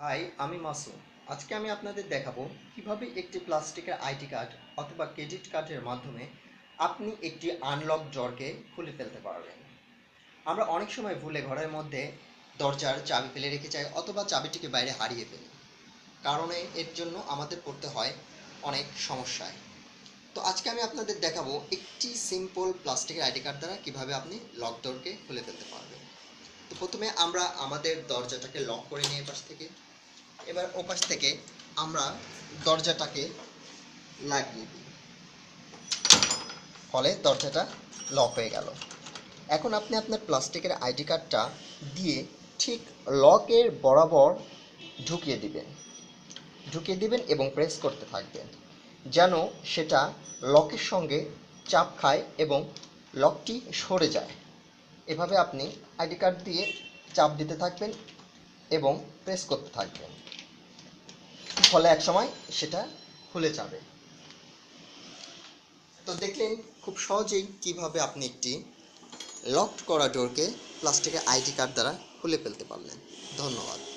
High আমি মাসুম। আজকে আমি আপনাদের দেখাবো কীভাবে একটি প্লাস্টিকের আইডি কার্ড অথবা ক্রেডিট কার্ডের মাধ্যমে আপনি একটি আনলক ডরকে খুলে ফেলতে পারবেন। আমরা অনেক সময় ভুলে ঘরের মধ্যে দরজার চাবি ফেলে রেখে যাই অথবা চাবিটিকে বাইরে হারিয়ে ফেলি। কারণে এর জন্য আমাদের পড়তে হয় অনেক সমস্যায়। তো আজকে আমি আপনাদের দেখাবো একটি সিম্পল প্লাস্টিকের আইডি কার্ড দ্বারা কীভাবে আপনি লক ডোরকে খুলে ফেলতে প্রথমে আমরা আমাদের দরজাটাকে লক করে নিই এপাশ থেকে, এবার ওপাশ থেকে আমরা দরজাটাকে লাগিয়ে দিই। ফলে দরজাটা লক হয়ে গেল। এখন আপনি আপনার প্লাস্টিকের আইডি কার্ডটা দিয়ে ঠিক লকের বরাবর ঢুকিয়ে দিবেন। ঢুকিয়ে দিবেন এবং প্রেস করতে থাকবেন, যেন সেটা লকের সঙ্গে চাপ খায় এবং লকটি সরে যায়। এভাবে আপনি আইডি কার্ড দিয়ে চাপ দিতে থাকবেন এবং প্রেস করতে থাকবেন। ফলে এক সময় সেটা খুলে যাবে। তো দেখলেন খুব সহজেই কীভাবে আপনি একটি লকড করা ডোরকে প্লাস্টিকের আইডি কার্ড দ্বারা খুলে ফেলতে পারলেন। ধন্যবাদ।